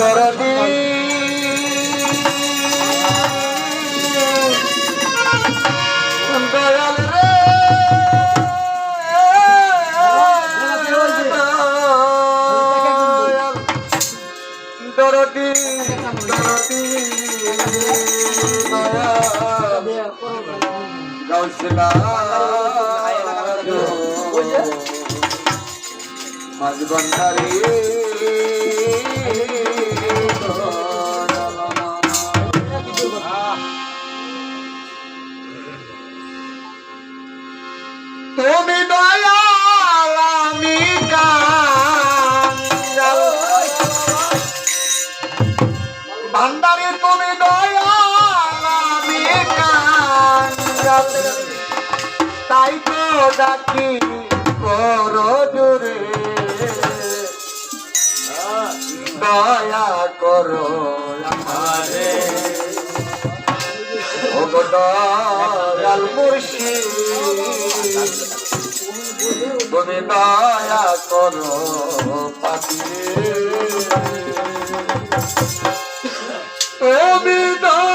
দরদি দয়াল রে দরদি দরদি দয়াল গাউসলা মাঝবন্দারি ভান্ডারি তুমি দয়াল, আমি তাই তো ডাকি করো জোরে। দয়া করো আমারে। দয়াল মুর্শিদ, তুমি দয়া করো পাখি দয়া